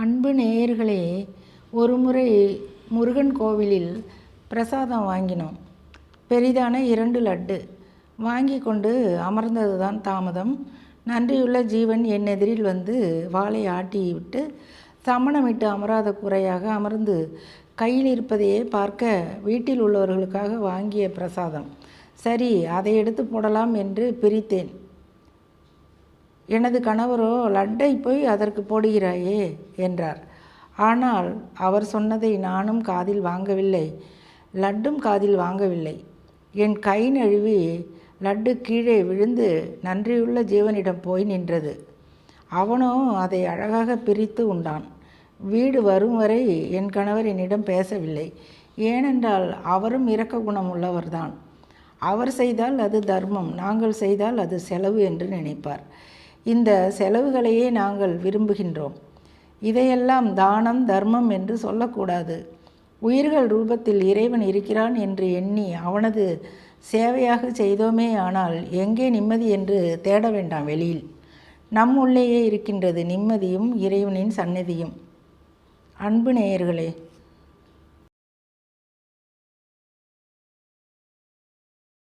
அன்பு நேயர்களே ஒரு முறை முருகன் கோவிலில் பிரசாதம் வாங்கினோம். பெரிதான இரண்டு லட்டு வாங்கி கொண்டு அமர்ந்தது தான் தாமதம். நன்றியுள்ள ஜீவன் என் எதிரில் வந்து வாளை ஆட்டி விட்டு சமணமிட்டு அமராத குறையாக அமர்ந்து கையில் இருப்பதையே பார்க்க வீட்டில் உள்ளவர்களுக்காக வாங்கிய பிரசாதம். சரி அதை எடுத்து போடலாம் என்று பிரித்தேன். எனது கணவரோ லட்டை போய் அதற்கு போடுகிறாயே என்றார். ஆனால் அவர் சொன்னதை நானும் காதில் வாங்கவில்லை. லட்டும் காதில் வாங்கவில்லை. என் கை நழுவி லட்டு கீழே விழுந்து நன்றியுள்ள ஜீவனிடம் போய் நின்றது. அவனோ அதை அழகாக பிரித்து உண்டான். வீடு வரும் வரை என் கணவர் என்னிடம் பேசவில்லை. ஏனென்றால் அவரும் இரக்க குணம் உள்ளவர்தான். அவர் செய்தால் அது தர்மம். நாங்கள் செய்தால் அது செலவு என்று நினைப்பார். இந்த செலவுகளையே நாங்கள் விரும்புகின்றோம். இதையெல்லாம் தானம் தர்மம் என்று சொல்லக்கூடாது. உயிர்கள் ரூபத்தில் இறைவன் இருக்கிறான் என்று எண்ணி அவனது சேவையாக செய்தோமே ஆனால் எங்கே நிம்மதி என்று தேட வேண்டாம் வெளியில். நம் உள்ளேயே இருக்கின்றது நிம்மதியும் இறைவனின் சந்நிதியும். அன்பு நேயர்களே